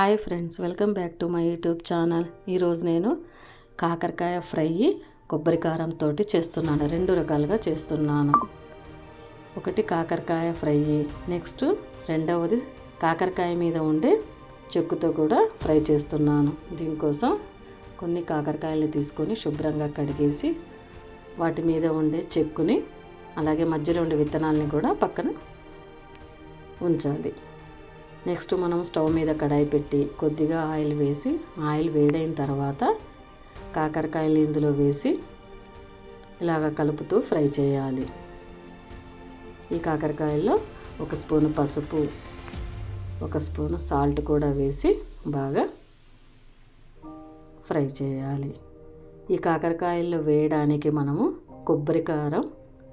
Hi friends welcome back to my YouTube channel. ఈరోజు నేను కాకరకాయ ఫ్రై కొబ్బరి కారంతో చేస్తున్నాను. రెండు రకాలుగా చేస్తున్నాను. ఒకటి కాకరకాయ ఫ్రై నెక్స్ట్ రెండవది కాకరకాయ మీద ఉండే చెక్కుతో కూడా ఫ్రై చేస్తున్నాను. దీనికోసం కొన్ని కాకరకాయలు తీసుకొని శుభ్రంగా కడిగేసి వాటి మీద ఉండే చెక్కుని అలాగే మధ్యలో ఉండే విత్తనాలని కూడా పక్కన ఉంచాలి. నెక్స్ట్ మనం స్టవ్ మీద కడాయి పెట్టి కొద్దిగా ఆయిల్ వేసి ఆయిల్ వేడైన తర్వాత కాకరకాయలు ఇందులో వేసి ఇలాగ కలుపుతూ ఫ్రై చేయాలి. ఈ కాకరకాయల్లో ఒక స్పూను పసుపు ఒక స్పూను సాల్ట్ కూడా వేసి బాగా ఫ్రై చేయాలి. ఈ కాకరకాయల్లో వేయడానికి మనము కొబ్బరి కారం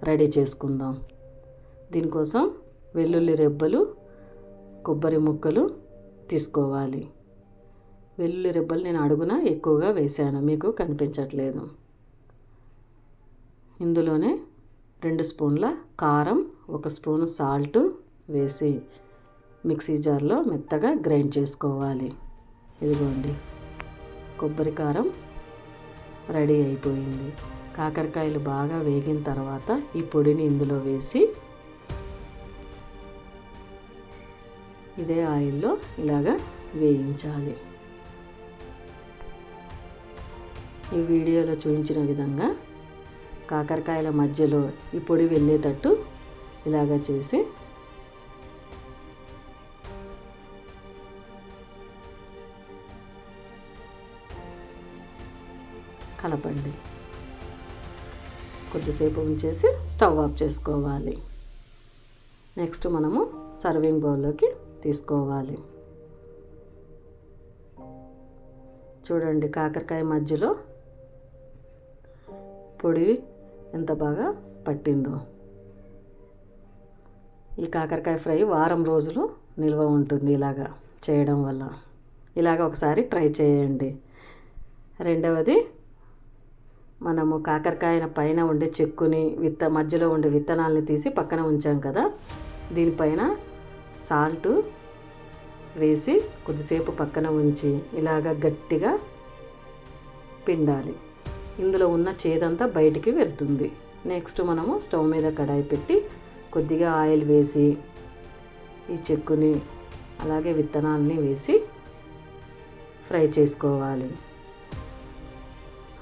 రెడీ చేసుకుందాం. దీనికోసం వెల్లుల్లి రెబ్బలు కొబ్బరి ముక్కలు తీసుకోవాలి. వెల్లుల్లి రెబ్బలు నేను అడుగున ఎక్కువగా వేసాను మీకు కనిపించట్లేదు. ఇందులోనే రెండు స్పూన్ల కారం ఒక స్పూన్ సాల్ట్ వేసి మిక్సీ జార్లో మెత్తగా గ్రైండ్ చేసుకోవాలి. ఇదిగోండి. కొబ్బరి కారం రెడీ అయిపోయింది. కాకరకాయలు బాగా వేగిన తర్వాత ఈ పొడిని ఇందులో వేసి ఇదే ఆయిల్లో ఇలాగా వేయించాలి. ఈ వీడియోలో చూపించిన విధంగా కాకరకాయల మధ్యలో ఈ పొడి వెళ్ళేటట్టు ఇలాగ చేసి కలపండి. కొద్దిసేపు ఉంచేసి స్టవ్ ఆఫ్ చేసుకోవాలి. నెక్స్ట్ మనము సర్వింగ్ బౌల్లోకి తీసుకోవాలి. చూడండి కాకరకాయ మధ్యలో పొడి ఎంత బాగా పట్టిందో. ఈ కాకరకాయ ఫ్రై వారం రోజులు నిల్వ ఉంటుంది ఇలాగా చేయడం వల్ల. ఇలాగ ఒకసారి ట్రై చేయండి. రెండవది మనము కాకరకాయన పైన ఉండే చెక్కుని విత్త మధ్యలో ఉండే విత్తనాలని తీసి పక్కన ఉంచాం కదా. దీనిపైన సాల్టు వేసి కొద్దిసేపు పక్కన ఉంచి ఇలాగ గట్టిగా పిండాలి. ఇందులో ఉన్న చేదంతా బయటికి వెళ్తుంది. నెక్స్ట్ మనము స్టవ్ మీద కడాయి పెట్టి కొద్దిగా ఆయిల్ వేసి ఈ చెక్కుని అలాగే విత్తనాలని వేసి ఫ్రై చేసుకోవాలి.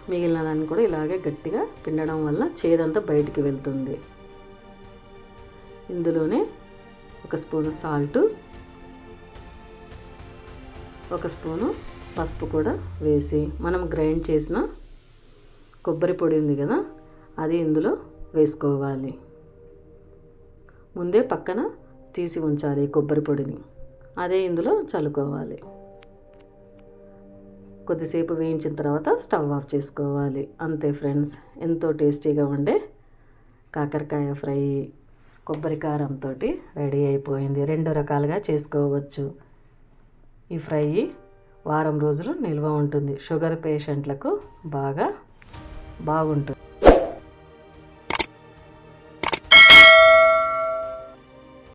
మిగిలిన దాన్ని కూడా ఇలాగే గట్టిగా పిండడం వల్ల చేదంతా బయటికి వెళ్తుంది. ఇందులోనే ఒక స్పూన్ సాల్టు ఒక స్పూను పసుపు కూడా వేసి మనం గ్రైండ్ చేసిన కొబ్బరి పొడి ఉంది కదా అది ఇందులో వేసుకోవాలి. ముందే పక్కన తీసి ఉంచాలి కొబ్బరి పొడిని. అదే ఇందులో చల్లుకోవాలి. కొద్దిసేపు వేయించిన తర్వాత స్టవ్ ఆఫ్ చేసుకోవాలి. అంతే ఫ్రెండ్స్ ఎంతో టేస్టీగా ఉండే కాకరకాయ ఫ్రై కొబ్బరి కారంతో రెడీ అయిపోయింది. రెండు రకాలుగా చేసుకోవచ్చు. ఈ ఫ్రై వారం రోజులు నిల్వ ఉంటుంది. షుగర్ పేషెంట్లకు బాగా బాగుంటుంది.